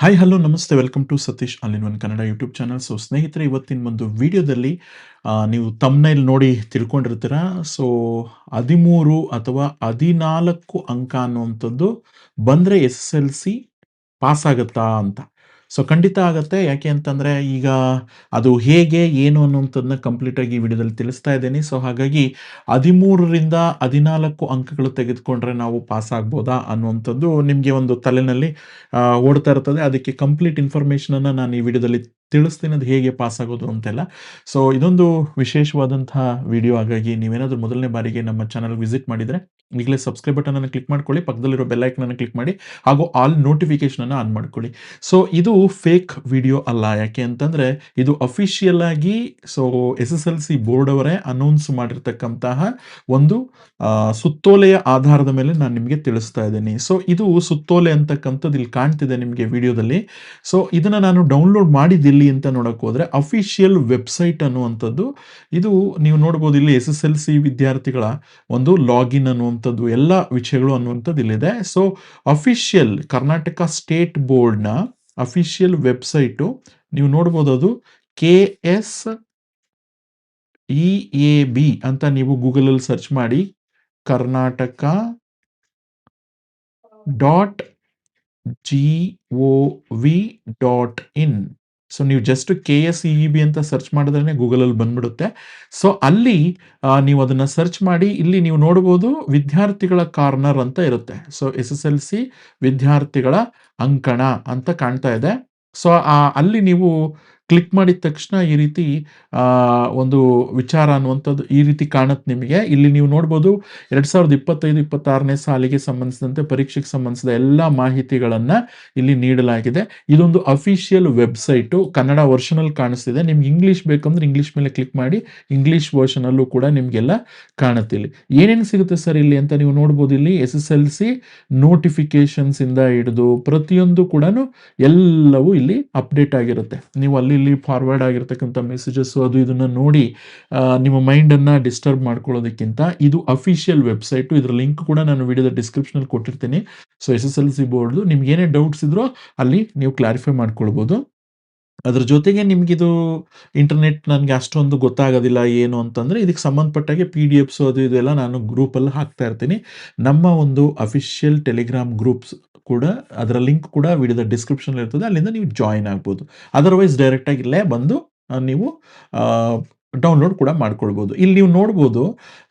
Hi hello ನಮಸ್ತೆ. Welcome to Satish all in one Kannada YouTube channel so ಸ್ನೇಹಿತರೆ, ಇವತ್ತಿನ ಒಂದು ವಿಡಿಯೋದಲ್ಲಿ ನೀವು ತಮ್ಮನೇಲಿ ನೋಡಿ ತಿಳ್ಕೊಂಡಿರ್ತೀರ. ಸೊ ಹದಿಮೂರು ಅಥವಾ ಹದಿನಾಲ್ಕು ಅಂಕ ಅನ್ನುವಂಥದ್ದು ಬಂದರೆ S S L C pass ಆಗುತ್ತಾ ಅಂತ. ಸೊ ಖಂಡಿತ ಆಗುತ್ತೆ. ಯಾಕೆ ಅಂತಂದರೆ ಈಗ ಅದು ಹೇಗೆ, ಏನು ಅನ್ನುವಂಥದ್ದನ್ನ ಕಂಪ್ಲೀಟಾಗಿ ಈ ವಿಡಿಯೋದಲ್ಲಿ ತಿಳಿಸ್ತಾ ಇದ್ದೀನಿ. ಸೊ ಹಾಗಾಗಿ ಹದಿಮೂರರಿಂದ ಹದಿನಾಲ್ಕು ಅಂಕಗಳು ತೆಗೆದುಕೊಂಡ್ರೆ ನಾವು ಪಾಸ್ ಆಗ್ಬೋದಾ ಅನ್ನುವಂಥದ್ದು ನಿಮಗೆ ಒಂದು ತಲೆನಲ್ಲಿ ಓಡ್ತಾ ಇರ್ತದೆ. ಅದಕ್ಕೆ ಕಂಪ್ಲೀಟ್ ಇನ್ಫಾರ್ಮೇಷನನ್ನು ನಾನು ಈ ವಿಡಿಯೋದಲ್ಲಿ ತಿಳಿಸ್ತೀನಿ ಅದು ಹೇಗೆ ಪಾಸ್ ಆಗೋದು ಅಂತೆಲ್ಲ. ಸೊ ಇದೊಂದು ವಿಶೇಷವಾದಂತಹ ವಿಡಿಯೋ. ಹಾಗಾಗಿ ನೀವೇನಾದರೂ ಮೊದಲನೇ ಬಾರಿಗೆ ನಮ್ಮ ಚಾನಲ್ ವಿಸಿಟ್ ಮಾಡಿದರೆ ಈಗಲೇ ಸಬ್ಸ್ಕ್ರೈಬ್ ಅನ್ನು ಕ್ಲಿಕ್ ಮಾಡ್ಕೊಳ್ಳಿ, ಪಕ್ಕದಲ್ಲಿರೋ ಬೆಲ್ಲೈಕನನ್ನು ಕ್ಲಿಕ್ ಮಾಡಿ, ಹಾಗೂ ಆಲ್ ನೋಟಿಫಿಕೇಶನ್ ಅನ್ನು ಆನ್ ಮಾಡ್ಕೊಳ್ಳಿ. ಸೊ ಇದು ಫೇಕ್ ವಿಡಿಯೋ ಅಲ್ಲ. ಯಾಕೆ ಅಂತಂದರೆ, ಇದು ಅಫಿಷಿಯಲ್ ಆಗಿ so S S L C board ಅವರೇ ಅನೌನ್ಸ್ ಮಾಡಿರ್ತಕ್ಕಂತಹ ಒಂದು ಸುತ್ತೋಲೆಯ ಆಧಾರದ ಮೇಲೆ ನಾನು ನಿಮಗೆ ತಿಳಿಸ್ತಾ ಇದ್ದೀನಿ. ಸೊ ಇದು ಸುತ್ತೋಲೆ ಅಂತಕ್ಕಂಥದ್ದು ಇಲ್ಲಿ ಕಾಣ್ತಿದೆ ನಿಮಗೆ ವಿಡಿಯೋದಲ್ಲಿ ಸೊ ಇದನ್ನು ನಾನು ಡೌನ್ಲೋಡ್ ಮಾಡಿದ್ದಿಲ್ಲಿ ಅಂತ ನೋಡೋಕೆ ಹೋದರೆ ಅಫಿಷಿಯಲ್ ವೆಬ್ಸೈಟ್ ಅನ್ನುವಂಥದ್ದು, ಇದು ನೀವು ನೋಡ್ಬೋದು ಇಲ್ಲಿ ಎಸ್ ಎಸ್ ಎಲ್ ಸಿ ವಿದ್ಯಾರ್ಥಿಗಳ ಒಂದು ಲಾಗಿನ್ ಅನ್ನುವಂಥದ್ದು, ಎಲ್ಲ ವಿಷಯಗಳು ಅನ್ನುವಂಥದ್ದು ಇಲ್ಲಿದೆ ಸೊ ಅಫಿಷಿಯಲ್ ಕರ್ನಾಟಕ ಸ್ಟೇಟ್ ಬೋರ್ಡ್ನ ಅಫಿಷಿಯಲ್ ವೆಬ್ಸೈಟು ನೀವು ನೋಡ್ಬೋದು ಅದು K S E A B ಅಂತ ನೀವು ಗೂಗಲಲ್ಲಿ ಸರ್ಚ್ ಮಾಡಿ Karnataka dot G O V dot in so ನೀವು just K S E B ಅಂತ ಸರ್ಚ್ ಮಾಡಿದ್ರೆ ಗೂಗಲಲ್ಲಿ ಬಂದ್ಬಿಡುತ್ತೆ. ಸೊ ಅಲ್ಲಿ ನೀವು ಅದನ್ನು ಸರ್ಚ್ ಮಾಡಿ, ಇಲ್ಲಿ ನೀವು ನೋಡ್ಬೋದು ವಿದ್ಯಾರ್ಥಿಗಳ ಕಾರ್ನರ್ ಅಂತ ಇರುತ್ತೆ. So S S L C ವಿದ್ಯಾರ್ಥಿಗಳ ಅಂಕಣ ಅಂತ ಕಾಣ್ತಾ ಇದೆ. ಸೊ ಅಲ್ಲಿ ನೀವು ಕ್ಲಿಕ್ ಮಾಡಿದ ತಕ್ಷಣ ಈ ರೀತಿ ಒಂದು ವಿಚಾರ ಅನ್ನುವಂಥದ್ದು ಈ ರೀತಿ ಕಾಣುತ್ತೆ ನಿಮಗೆ. ಇಲ್ಲಿ ನೀವು ನೋಡ್ಬೋದು ಎರಡು ಸಾವಿರದ ಇಪ್ಪತ್ತೈದು, ಇಪ್ಪತ್ತಾರನೇ ಸಾಲಿಗೆ ಸಂಬಂಧಿಸಿದಂತೆ ಪರೀಕ್ಷೆಗೆ ಸಂಬಂಧಿಸಿದ ಎಲ್ಲ ಮಾಹಿತಿಗಳನ್ನು ಇಲ್ಲಿ ನೀಡಲಾಗಿದೆ. ಇದೊಂದು ಅಫಿಷಿಯಲ್ ವೆಬ್ಸೈಟು ಕನ್ನಡ ವರ್ಷನಲ್ಲಿ ಕಾಣಿಸ್ತಿದೆ. ನಿಮ್ಗೆ ಇಂಗ್ಲೀಷ್ ಬೇಕಂದ್ರೆ ಇಂಗ್ಲೀಷ್ ಮೇಲೆ ಕ್ಲಿಕ್ ಮಾಡಿ ಇಂಗ್ಲೀಷ್ ವರ್ಷನಲ್ಲೂ ಕೂಡ ನಿಮಗೆಲ್ಲ ಕಾಣುತ್ತೆ ಇಲ್ಲಿ. ಏನೇನು ಸಿಗುತ್ತೆ ಸರ್ ಇಲ್ಲಿ ಅಂತ ನೀವು ನೋಡ್ಬೋದು ಇಲ್ಲಿ? S S L C notifications ಇಂದ ಹಿಡಿದು ಪ್ರತಿಯೊಂದು ಕೂಡ ಎಲ್ಲವೂ ಇಲ್ಲಿ ಅಪ್ಡೇಟ್ ಆಗಿರುತ್ತೆ. ನೀವು ಅಲ್ಲಿ ಇಲ್ಲಿ ಫಾರ್ವರ್ಡ್ ಆಗಿರ್ತಕ್ಕಂಥ ಮೆಸೇಜಸ್ ಅದು ಇದನ್ನ ನೋಡಿ ನಿಮ್ಮ ಮೈಂಡನ್ನು ಡಿಸ್ಟರ್ಬ್ ಮಾಡ್ಕೊಳ್ಳೋದಕ್ಕಿಂತ ಇದು ಅಫಿಷಿಯಲ್ ವೆಬ್ಸೈಟು ಇದರ ಲಿಂಕ್ ಕೂಡ ನಾನು ವಿಡಿಯೋದ ಡಿಸ್ಕ್ರಿಪ್ಷನಲ್ಲಿ ಕೊಟ್ಟಿರ್ತೀನಿ. So S S L C ಬೋರ್ಡ್ದು ನಿಮ್ಗೆ ಏನೇ ಡೌಟ್ಸ್ ಇದ್ರೂ ಅಲ್ಲಿ ನೀವು ಕ್ಲಾರಿಫೈ ಮಾಡ್ಕೊಳ್ಬೋದು. ಅದ್ರ ಜೊತೆಗೆ ನಿಮಗಿದು ಇಂಟರ್ನೆಟ್ ನನಗೆ ಅಷ್ಟೊಂದು ಗೊತ್ತಾಗೋದಿಲ್ಲ, ಏನು ಅಂತಂದರೆ ಇದಕ್ಕೆ ಸಂಬಂಧಪಟ್ಟಾಗೆ ಪಿ ಡಿ ಎಫ್ಸು ಅದು ಇದೆಲ್ಲ ನಾನು ಗ್ರೂಪಲ್ಲಿ ಹಾಕ್ತಾ ಇರ್ತೀನಿ. ನಮ್ಮ ಒಂದು ಅಫಿಷಿಯಲ್ ಟೆಲಿಗ್ರಾಮ್ ಗ್ರೂಪ್ಸ್ ಕೂಡ ಅದರ ಲಿಂಕ್ ಕೂಡ ವಿಡಿಯೋದ ಡಿಸ್ಕ್ರಿಪ್ಷನ್ ಇರ್ತದೆ, ಅಲ್ಲಿಂದ ನೀವು ಜಾಯಿನ್ ಆಗ್ಬೋದು. ಅದರ್ವೈಸ್ ಡೈರೆಕ್ಟಾಗಿ ಇಲ್ಲೇ ಬಂದು ನೀವು ಡೌನ್ಲೋಡ್ ಕೂಡ ಮಾಡ್ಕೊಳ್ಬೋದು. ಇಲ್ಲಿ ನೀವು ನೋಡ್ಬೋದು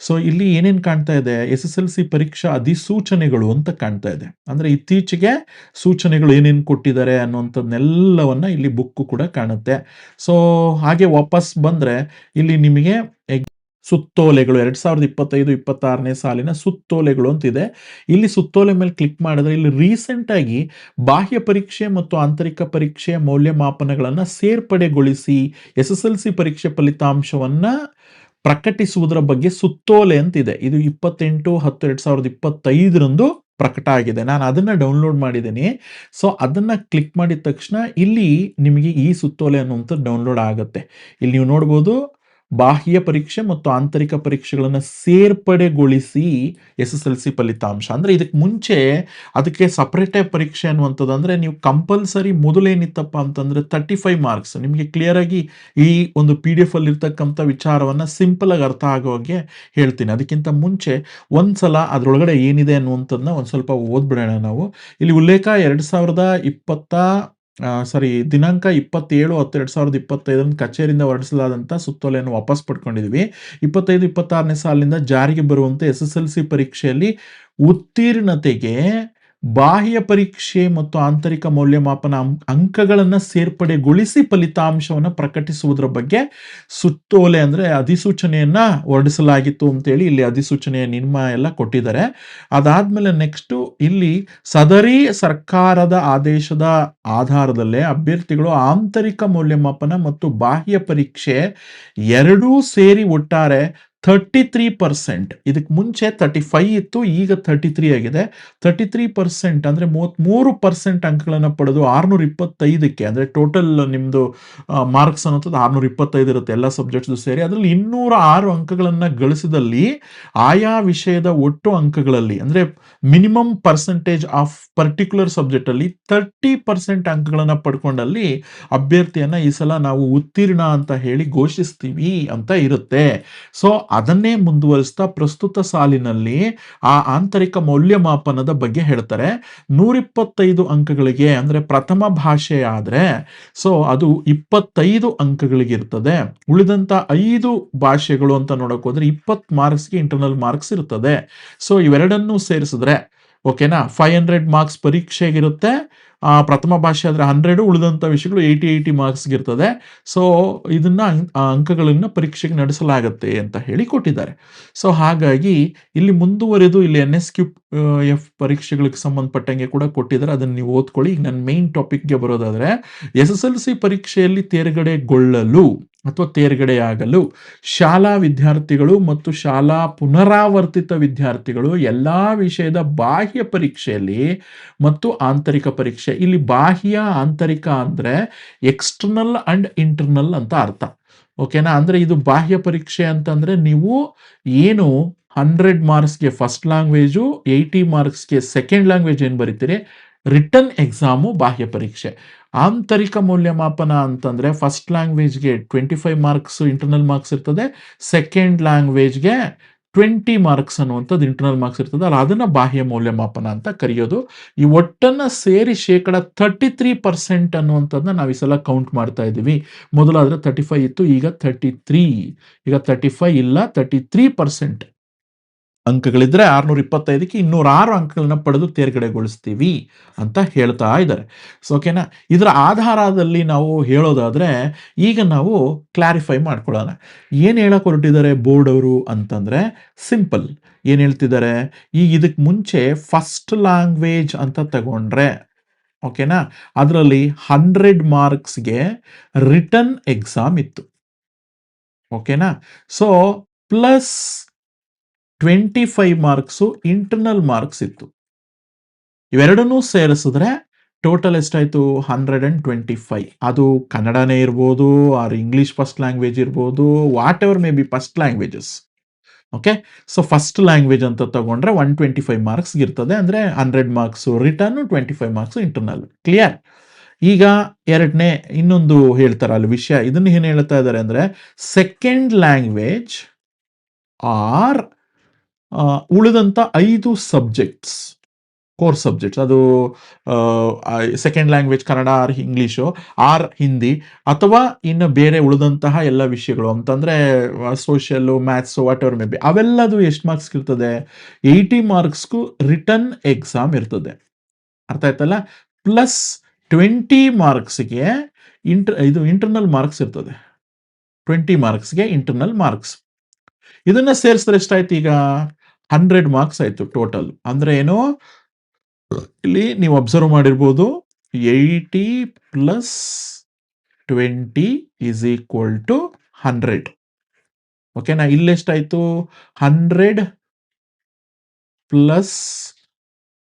ಸೊ ಇಲ್ಲಿ ಏನೇನು ಕಾಣ್ತಾ ಇದೆ? ಎಸ್ ಎಸ್ ಎಲ್ ಸಿ ಪರೀಕ್ಷಾ ಅಧಿಸೂಚನೆಗಳು ಅಂತ ಕಾಣ್ತಾ ಇದೆ. ಅಂದರೆ ಇತ್ತೀಚೆಗೆ ಸೂಚನೆಗಳು ಏನೇನು ಕೊಟ್ಟಿದ್ದಾರೆ ಅನ್ನೋಂಥದ್ನೆಲ್ಲವನ್ನ ಇಲ್ಲಿ ಬುಕ್ ಕೂಡ ಕಾಣುತ್ತೆ. ಸೊ ಹಾಗೆ ವಾಪಸ್ ಬಂದರೆ ಇಲ್ಲಿ ನಿಮಗೆ ಸುತ್ತೋಲೆಗಳು, ಎರಡು ಸಾವಿರದ ಇಪ್ಪತ್ತೈದು, ಇಪ್ಪತ್ತಾರನೇ ಸಾಲಿನ ಸುತ್ತೋಲೆಗಳು ಅಂತಿದೆ. ಇಲ್ಲಿ ಸುತ್ತೋಲೆ ಮೇಲೆ ಕ್ಲಿಕ್ ಮಾಡಿದ್ರೆ ಇಲ್ಲಿ ರೀಸೆಂಟ್ ಆಗಿ ಬಾಹ್ಯ ಪರೀಕ್ಷೆ ಮತ್ತು ಆಂತರಿಕ ಪರೀಕ್ಷೆ ಮೌಲ್ಯಮಾಪನಗಳನ್ನು ಸೇರ್ಪಡೆಗೊಳಿಸಿ ಎಸ್ ಎಸ್ ಎಲ್ ಸಿ ಪರೀಕ್ಷೆ ಫಲಿತಾಂಶವನ್ನ ಪ್ರಕಟಿಸುವುದರ ಬಗ್ಗೆ ಸುತ್ತೋಲೆ ಅಂತಿದೆ. ಇದು ಇಪ್ಪತ್ತೆಂಟು, ಹತ್ತು, ಎರಡು ಸಾವಿರದ ಇಪ್ಪತ್ತೈದರಂದು ಪ್ರಕಟ ಆಗಿದೆ. ನಾನು ಅದನ್ನ ಡೌನ್ಲೋಡ್ ಮಾಡಿದ್ದೀನಿ. ಸೊ ಅದನ್ನ ಕ್ಲಿಕ್ ಮಾಡಿದ ತಕ್ಷಣ ಇಲ್ಲಿ ನಿಮಗೆ ಈ ಸುತ್ತೋಲೆ ಅನ್ನುವಂಥದ್ದು ಡೌನ್ಲೋಡ್ ಆಗುತ್ತೆ. ಇಲ್ಲಿ ನೀವು ನೋಡ್ಬೋದು ಬಾಹ್ಯ ಪರೀಕ್ಷೆ ಮತ್ತು ಆಂತರಿಕ ಪರೀಕ್ಷೆಗಳನ್ನು ಸೇರ್ಪಡೆಗೊಳಿಸಿ ಎಸ್ ಎಸ್ ಎಲ್ ಸಿ ಫಲಿತಾಂಶ. ಅಂದರೆ ಇದಕ್ಕೆ ಮುಂಚೆ ಅದಕ್ಕೆ ಸಪ್ರೇಟೇ ಪರೀಕ್ಷೆ ಅನ್ನುವಂಥದ್ದು ಅಂದರೆ ನೀವು ಕಂಪಲ್ಸರಿ ಮೊದಲೇನಿತ್ತಪ್ಪ ಅಂತಂದರೆ ತರ್ಟಿ ಫೈವ್ ಮಾರ್ಕ್ಸ್ ನಿಮಗೆ ಕ್ಲಿಯರಾಗಿ ಈ ಒಂದು ಪಿ ಡಿ ಎಫ್ ಅಲ್ಲಿ ಇರ್ತಕ್ಕಂಥ ವಿಚಾರವನ್ನು ಸಿಂಪಲಾಗಿ ಅರ್ಥ ಆಗೋ ಹಾಗೆ ಹೇಳ್ತೀನಿ. ಅದಕ್ಕಿಂತ ಮುಂಚೆ ಒಂದು ಸಲ ಅದರೊಳಗಡೆ ಏನಿದೆ ಅನ್ನುವಂಥದ್ದನ್ನ ಒಂದು ಸ್ವಲ್ಪ ಓದ್ಬಿಡೋಣ ನಾವು. ಇಲ್ಲಿ ಉಲ್ಲೇಖ ಎರಡು ಸಾವಿರದ ಇಪ್ಪತ್ತ ಸಾರಿ, ದಿನಾಂಕ ಇಪ್ಪತ್ತೇಳು ಹತ್ತು ಎರಡು ಸಾವಿರದ ಇಪ್ಪತ್ತೈದರಂದು ಕಚೇರಿಯಿಂದ ಹೊರಡಿಸಲಾದಂಥ ಸುತ್ತೋಲೆಯನ್ನು ವಾಪಸ್ ಪಡ್ಕೊಂಡಿದ್ವಿ ಇಪ್ಪತ್ತೈದು, ಇಪ್ಪತ್ತಾರನೇ ಸಾಲಿನಿಂದ ಜಾರಿಗೆ ಬರುವಂತೆ ಎಸ್ ಎಸ್ ಎಲ್ ಸಿ ಪರೀಕ್ಷೆಯಲ್ಲಿ ಉತ್ತೀರ್ಣತೆಗೆ ಬಾಹ್ಯ ಪರೀಕ್ಷೆ ಮತ್ತು ಆಂತರಿಕ ಮೌಲ್ಯಮಾಪನ ಅಂಕಗಳನ್ನು ಸೇರ್ಪಡೆಗೊಳಿಸಿ ಫಲಿತಾಂಶವನ್ನು ಪ್ರಕಟಿಸುವುದರ ಬಗ್ಗೆ ಸುತ್ತೋಲೆ ಅಂದರೆ ಅಧಿಸೂಚನೆಯನ್ನು ಹೊರಡಿಸಲಾಗಿತ್ತು ಅಂತೇಳಿ ಇಲ್ಲಿ ಅಧಿಸೂಚನೆಯ ನಿಯಮ ಎಲ್ಲ ಕೊಟ್ಟಿದ್ದಾರೆ. ಅದಾದ್ಮೇಲೆ ನೆಕ್ಸ್ಟು ಇಲ್ಲಿ ಸದರಿ ಸರ್ಕಾರದ ಆದೇಶದ ಆಧಾರದಲ್ಲೇ ಅಭ್ಯರ್ಥಿಗಳು ಆಂತರಿಕ ಮೌಲ್ಯಮಾಪನ ಮತ್ತು ಬಾಹ್ಯ ಪರೀಕ್ಷೆ ಎರಡೂ ಸೇರಿ ಒಟ್ಟಾರೆ ತರ್ಟಿ ತ್ರೀ ಪರ್ಸೆಂಟ್ ಇದಕ್ಕೆ ಮುಂಚೆ ತರ್ಟಿ ಫೈವ್ ಇತ್ತು, ಈಗ ತರ್ಟಿ ತ್ರೀ ಆಗಿದೆ. ತರ್ಟಿ ತ್ರೀ ಪರ್ಸೆಂಟ್ ಅಂದರೆ ಮೂವತ್ತ್ಮೂರು ಪರ್ಸೆಂಟ್ ಅಂಕಗಳನ್ನು ಪಡೆದು ಆರುನೂರ ಇಪ್ಪತ್ತೈದಕ್ಕೆ ಅಂದರೆ ಟೋಟಲ್ ನಿಮ್ಮದು ಮಾರ್ಕ್ಸ್ ಅನ್ನೋಂಥದ್ದು ಆರುನೂರ ಇಪ್ಪತ್ತೈದು ಇರುತ್ತೆ ಎಲ್ಲ ಸಬ್ಜೆಕ್ಟ್ಸು ಸೇರಿ. ಅದರಲ್ಲಿ ಇನ್ನೂರ ಆರು ಅಂಕಗಳನ್ನು ಗಳಿಸಿದಲ್ಲಿ ಆಯಾ ವಿಷಯದ ಒಟ್ಟು ಅಂಕಗಳಲ್ಲಿ, ಅಂದರೆ ಮಿನಿಮಮ್ ಪರ್ಸೆಂಟೇಜ್ ಆಫ್ ಪರ್ಟಿಕ್ಯುಲರ್ ಸಬ್ಜೆಕ್ಟಲ್ಲಿ ತರ್ಟಿ ಪರ್ಸೆಂಟ್ ಅಂಕಗಳನ್ನು ಪಡ್ಕೊಂಡಲ್ಲಿ ಅಭ್ಯರ್ಥಿಯನ್ನು ಈ ಸಲ ನಾವು ಉತ್ತೀರ್ಣ ಅಂತ ಹೇಳಿ ಘೋಷಿಸ್ತೀವಿ ಅಂತ ಇರುತ್ತೆ. ಸೊ ಅದನ್ನೇ ಮುಂದುವರಿಸ್ತಾ ಪ್ರಸ್ತುತ ಸಾಲಿನಲ್ಲಿ ಆ ಆಂತರಿಕ ಮೌಲ್ಯಮಾಪನದ ಬಗ್ಗೆ ಹೇಳ್ತಾರೆ. ನೂರಿಪ್ಪತ್ತೈದು ಅಂಕಗಳಿಗೆ ಅಂದರೆ ಪ್ರಥಮ ಭಾಷೆ ಸೊ ಅದು ಇಪ್ಪತ್ತೈದು ಅಂಕಗಳಿಗಿರ್ತದೆ ಉಳಿದಂಥ ಐದು ಭಾಷೆಗಳು ಅಂತ ನೋಡಕ್ ಹೋದ್ರೆ ಇಪ್ಪತ್ತು ಮಾರ್ಕ್ಸ್ಗೆ ಇಂಟರ್ನಲ್ ಮಾರ್ಕ್ಸ್ ಇರ್ತದೆ. ಸೊ ಇವೆರಡನ್ನೂ ಸೇರಿಸಿದ್ರೆ ಓಕೆನಾ ಫೈವ್ ಹಂಡ್ರೆಡ್ ಮಾರ್ಕ್ಸ್ ಪರೀಕ್ಷೆಗಿರುತ್ತೆ ಪ್ರಥಮ ಭಾಷೆ ಆದರೆ ಹಂಡ್ರೆಡು ಉಳಿದಂಥ ವಿಷಯಗಳು ಏಯ್ಟಿ ಏಯ್ಟಿ ಮಾರ್ಕ್ಸ್ಗೆ ಇರ್ತದೆ. ಸೊ ಇದನ್ನ ಆ ಅಂಕಗಳನ್ನು ಪರೀಕ್ಷೆಗೆ ನಡೆಸಲಾಗುತ್ತೆ ಅಂತ ಹೇಳಿ ಕೊಟ್ಟಿದ್ದಾರೆ. ಸೊ ಹಾಗಾಗಿ ಇಲ್ಲಿ ಮುಂದುವರೆದು ಇಲ್ಲಿ ಎನ್ ಎಸ್ ಕ್ಯೂ ಎಫ್ ಪರೀಕ್ಷೆಗಳಿಗೆ ಸಂಬಂಧಪಟ್ಟಂಗೆ ಕೂಡ ಕೊಟ್ಟಿದ್ದಾರೆ. ಅದನ್ನು ನೀವು ಓದ್ಕೊಳ್ಳಿ. ಈಗ ನನ್ನ ಮೇನ್ ಟಾಪಿಕ್ಗೆ ಬರೋದಾದರೆ ಎಸ್ ಎಸ್ ಎಲ್ ಸಿ ಪರೀಕ್ಷೆಯಲ್ಲಿ ತೇರ್ಗಡೆಗೊಳ್ಳಲು ಅಥವಾ ತೇರ್ಗಡೆಯಾಗಲು ಶಾಲಾ ವಿದ್ಯಾರ್ಥಿಗಳು ಮತ್ತು ಶಾಲಾ ಪುನರಾವರ್ತಿತ ವಿದ್ಯಾರ್ಥಿಗಳು ಎಲ್ಲ ವಿಷಯದ ಬಾಹ್ಯ ಪರೀಕ್ಷೆಯಲ್ಲಿ ಮತ್ತು ಆಂತರಿಕ ಪರೀಕ್ಷೆ. ಇಲ್ಲಿ ಬಾಹ್ಯ, ಆಂತರಿಕ ಅಂದರೆ ಎಕ್ಸ್ಟರ್ನಲ್ ಅಂಡ್ ಇಂಟರ್ನಲ್ ಅಂತ ಅರ್ಥ. ಓಕೆನಾ ಅಂದರೆ ಇದು ಬಾಹ್ಯ ಪರೀಕ್ಷೆ ಅಂತಂದರೆ ನೀವು ಏನು ಹಂಡ್ರೆಡ್ ಮಾರ್ಕ್ಸ್ಗೆ ಫಸ್ಟ್ ಲ್ಯಾಂಗ್ವೇಜು ಏಯ್ಟಿ ಮಾರ್ಕ್ಸ್ಗೆ ಸೆಕೆಂಡ್ ಲ್ಯಾಂಗ್ವೇಜ್ ಏನು ಬರೀತೀರಿ? ರಿಟರ್ನ್ ಎಕ್ಸಾಮು ಬಾಹ್ಯ ಪರೀಕ್ಷೆ. ಆಂತರಿಕ ಮೌಲ್ಯಮಾಪನ ಅಂತಂದರೆ first ಲ್ಯಾಂಗ್ವೇಜ್ಗೆ twenty five marks internal marks ಇರ್ತದೆ ಸೆಕೆಂಡ್ ಲ್ಯಾಂಗ್ವೇಜ್ಗೆ ಟ್ವೆಂಟಿ ಮಾರ್ಕ್ಸ್ ಅನ್ನುವಂಥದ್ದು ಇಂಟರ್ನಲ್ ಮಾರ್ಕ್ಸ್ ಇರ್ತದೆ. ಅಲ್ಲ, ಅದನ್ನು ಬಾಹ್ಯ ಮೌಲ್ಯಮಾಪನ ಅಂತ ಕರೆಯೋದು. ಈ ಒಟ್ಟನ್ನು ಸೇರಿ ಶೇಕಡ ತರ್ಟಿ ತ್ರೀ ಪರ್ಸೆಂಟ್ ಅನ್ನುವಂಥದ್ದನ್ನ ನಾವು ಈ ಸಲ ಕೌಂಟ್ ಮಾಡ್ತಾ ಇದ್ದೀವಿ. ಮೊದಲಾದರೆ ತರ್ಟಿ ಫೈವ್ ಇತ್ತು, ಈಗ ತರ್ಟಿ ತ್ರೀ ಈಗ ತರ್ಟಿ ಫೈವ್ ಇಲ್ಲ ತರ್ಟಿ ತ್ರೀ ಪರ್ಸೆಂಟ್ ಅಂಕಗಳಿದ್ರೆ ಆರ್ನೂರ ಇಪ್ಪತ್ತೈದಕ್ಕೆ ಇನ್ನೂರ ಆರು ಅಂಕಗಳನ್ನ ಪಡೆದು ತೇರ್ಗಡೆಗೊಳಿಸ್ತೀವಿ ಅಂತ ಹೇಳ್ತಾ ಇದ್ದಾರೆ. ಸೊ ಓಕೆನಾ ಇದರ ಆಧಾರದಲ್ಲಿ ನಾವು ಹೇಳೋದಾದರೆ ಈಗ ನಾವು ಕ್ಲಾರಿಫೈ ಮಾಡ್ಕೊಳ್ಳೋಣ. ಏನು ಹೇಳಕ್ಕೆ ಹೊರಟಿದ್ದಾರೆ ಬೋರ್ಡ್ ಅವರು ಅಂತಂದರೆ ಸಿಂಪಲ್ ಏನು ಹೇಳ್ತಿದ್ದಾರೆ? ಈಗ ಇದಕ್ಕೆ ಮುಂಚೆ ಫಸ್ಟ್ ಲ್ಯಾಂಗ್ವೇಜ್ ಅಂತ ತಗೊಂಡ್ರೆ ಓಕೆನಾ ಅದರಲ್ಲಿ ಹಂಡ್ರೆಡ್ ಮಾರ್ಕ್ಸ್ಗೆ ರಿಟರ್ನ್ ಎಕ್ಸಾಮ್ ಇತ್ತು. ಓಕೆನಾ so plus twenty five marks internal marks ಇತ್ತು. ಇವೆರಡನ್ನೂ ಸೇರಿಸಿದ್ರೆ ಟೋಟಲ್ ಎಷ್ಟಾಯಿತು? ಹಂಡ್ರೆಡ್ ಆ್ಯಂಡ್ ಟ್ವೆಂಟಿ ಫೈವ್ ಅದು ಕನ್ನಡನೇ ಇರ್ಬೋದು ಆರ್ ಇಂಗ್ಲೀಷ್ ಫಸ್ಟ್ ಲ್ಯಾಂಗ್ವೇಜ್ ಇರ್ಬೋದು whatever may be first languages okay so first language ಅಂತ ತಗೊಂಡ್ರೆ ಒನ್ ಟ್ವೆಂಟಿ ಫೈವ್ ಮಾರ್ಕ್ಸ್ ಇರ್ತದೆ, ಅಂದರೆ hundred marks written twenty five marks internal clear ಈಗ ಎರಡನೇ, ಇನ್ನೊಂದು ಹೇಳ್ತಾರೆ ಅಲ್ಲಿ ವಿಷಯ. ಇದನ್ನು ಏನು ಹೇಳ್ತಾ ಇದ್ದಾರೆ ಅಂದರೆ ಸೆಕೆಂಡ್ ಲ್ಯಾಂಗ್ವೇಜ್ ಆರ್ ಉಳಿದಂಥ ಐದು ಸಬ್ಜೆಕ್ಟ್ಸ್ ಕೋರ್ ಸಬ್ಜೆಕ್ಟ್ಸ್ ಅದು second language Kannada, or English or Hindi ಅಥವಾ ಇನ್ನು ಬೇರೆ ಉಳಿದಂತಹ ಎಲ್ಲ ವಿಷಯಗಳು. ಅಂತಂದರೆ social maths whatever may be ಅವೆಲ್ಲದು ಎಷ್ಟು ಮಾರ್ಕ್ಸ್ ಇರ್ತದೆ? ಏಯ್ಟಿ ಮಾರ್ಕ್ಸ್ಗೂ ರಿಟರ್ನ್ ಎಕ್ಸಾಮ್ ಇರ್ತದೆ. ಅರ್ಥ ಆಯ್ತಲ್ಲ? ಪ್ಲಸ್ ಟ್ವೆಂಟಿ ಮಾರ್ಕ್ಸ್ಗೆ ಇಂಟರ್ ಇದು ಇಂಟರ್ನಲ್ ಮಾರ್ಕ್ಸ್ ಇರ್ತದೆ. ಟ್ವೆಂಟಿ ಮಾರ್ಕ್ಸ್ಗೆ ಇಂಟರ್ನಲ್ ಮಾರ್ಕ್ಸ್ ಇದನ್ನ ಸೇರಿಸಿದ್ರೆ ಎಷ್ಟಾಯ್ತು ಈಗ? ಹಂಡ್ರೆಡ್ ಮಾರ್ಕ್ಸ್ ಆಯ್ತು ಟೋಟಲ್ ಅಂದ್ರೆ ಏನು? ಇಲ್ಲಿ ನೀವು ಅಬ್ಸರ್ವ್ ಮಾಡಿರ್ಬೋದು eighty plus twenty is equal to hundred ಓಕೆನಾ ಇಲ್ಲೆಷ್ಟಾಯಿತು hundred plus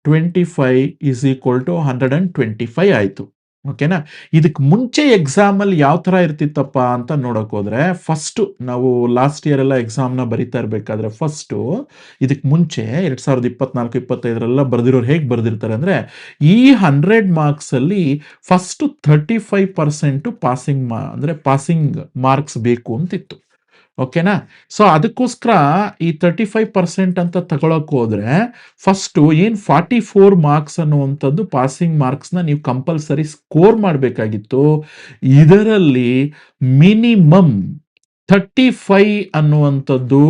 twenty five is equal to hundred and twenty five ಆಯಿತು. ಓಕೆನಾ? ಇದಕ್ಕೆ ಮುಂಚೆ ಎಕ್ಸಾಮಲ್ಲಿ ಯಾವ ಥರ ಇರ್ತಿತ್ತಪ್ಪ ಅಂತ ನೋಡೋಕೆ ಹೋದ್ರೆ ಫಸ್ಟು ನಾವು ಲಾಸ್ಟ್ ಇಯರ್ ಎಲ್ಲ ಎಕ್ಸಾಮ್ನ ಬರಿತಾ ಇರಬೇಕಾದ್ರೆ ಫಸ್ಟು ಇದಕ್ಕೆ ಮುಂಚೆ ಎರಡು ಸಾವಿರದ ಇಪ್ಪತ್ನಾಲ್ಕು ಇಪ್ಪತ್ತೈದರೆಲ್ಲ ಬರೆದಿರೋರು ಹೇಗೆ ಬರೆದಿರ್ತಾರೆ ಅಂದರೆ, ಈ hundred ಮಾರ್ಕ್ಸಲ್ಲಿ first thirty five percent passing ಮಾ, ಅಂದರೆ ಪಾಸಿಂಗ್ ಮಾರ್ಕ್ಸ್ ಬೇಕು ಅಂತಿತ್ತು. ಓಕೆನಾ ಸೊ ಅದಕ್ಕೋಸ್ಕರ ಈ ತರ್ಟಿ ಫೈವ್ ಪರ್ಸೆಂಟ್ ಅಂತ ತಗೊಳಕ್ ಹೋದ್ರೆ ಫಸ್ಟು ಏನು ಫಾರ್ಟಿ ಫೋರ್ ಮಾರ್ಕ್ಸ್ ಅನ್ನುವಂಥದ್ದು ಪಾಸಿಂಗ್ ಮಾರ್ಕ್ಸ್ನ ನೀವು ಕಂಪಲ್ಸರಿ ಸ್ಕೋರ್ ಮಾಡಬೇಕಾಗಿತ್ತು. ಇದರಲ್ಲಿ ಮಿನಿಮಮ್ ಥರ್ಟಿ ಫೈವ್ ಅನ್ನುವಂಥದ್ದು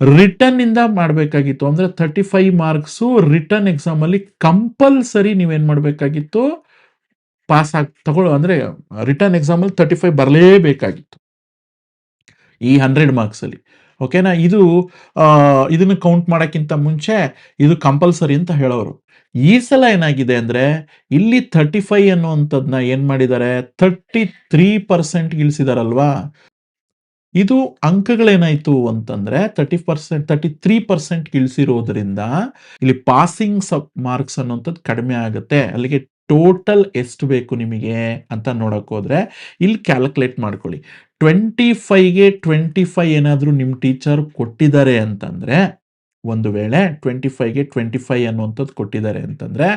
ರಿಟರ್ನ್ ಇಂದ ಮಾಡಬೇಕಾಗಿತ್ತು. ಅಂದರೆ ಥರ್ಟಿ ಫೈವ್ ಮಾರ್ಕ್ಸು ರಿಟರ್ನ್ ಎಕ್ಸಾಮಲ್ಲಿ ಕಂಪಲ್ಸರಿ ನೀವೇನು ಮಾಡಬೇಕಾಗಿತ್ತು? ಪಾಸ್ ಆಗಿ ತಗೊಳ್ಳೋ ಅಂದರೆ ರಿಟರ್ನ್ ಎಕ್ಸಾಮಲ್ಲಿ ತರ್ಟಿ ಫೈವ್ ಬರಲೇಬೇಕಾಗಿತ್ತು. ಈ ಹಂಡ್ರೆಡ್ ಮಾರ್ಕ್ಸಲ್ಲಿ ಓಕೆನಾ ಇದು ಇದನ್ನು ಕೌಂಟ್ ಮಾಡೋಕ್ಕಿಂತ ಮುಂಚೆ ಇದು ಕಂಪಲ್ಸರಿ ಅಂತ ಹೇಳೋರು. ಈ ಸಲ ಏನಾಗಿದೆ ಅಂದರೆ, ಇಲ್ಲಿ ಥರ್ಟಿ ಫೈವ್ ಅನ್ನುವಂಥದ್ದನ್ನ ಏನು ಮಾಡಿದ್ದಾರೆ ಥರ್ಟಿ ತ್ರೀ ಪರ್ಸೆಂಟ್ ಇಳಿಸಿದಾರಲ್ವಾ? ಇದು ಅಂಕಗಳೇನಾಯಿತು ಅಂತಂದ್ರೆ thirty percent thirty three percent ಇಳಿಸಿರೋದ್ರಿಂದ ಇಲ್ಲಿ ಪಾಸಿಂಗ್ ಸಬ್ ಮಾರ್ಕ್ಸ್ ಅನ್ನೋಂಥದ್ದು ಕಡಿಮೆ ಆಗುತ್ತೆ. ಅಲ್ಲಿಗೆ ಟೋಟಲ್ ಎಷ್ಟು ಬೇಕು ನಿಮಗೆ ಅಂತ ನೋಡೋಕ್ಕೋದ್ರೆ, ಇಲ್ಲಿ ಕ್ಯಾಲ್ಕುಲೇಟ್ ಮಾಡ್ಕೊಳ್ಳಿ. ಟ್ವೆಂಟಿ ಫೈವ್ಗೆ ಟ್ವೆಂಟಿ ಫೈವ್ ಏನಾದರೂ ನಿಮ್ಮ ಟೀಚರ್ ಕೊಟ್ಟಿದ್ದಾರೆ ಅಂತಂದರೆ, ಒಂದು ವೇಳೆ ಟ್ವೆಂಟಿ ಫೈವ್ಗೆ ಟ್ವೆಂಟಿ ಫೈವ್ ಅನ್ನುವಂಥದ್ದು ಕೊಟ್ಟಿದ್ದಾರೆ ಅಂತಂದರೆ,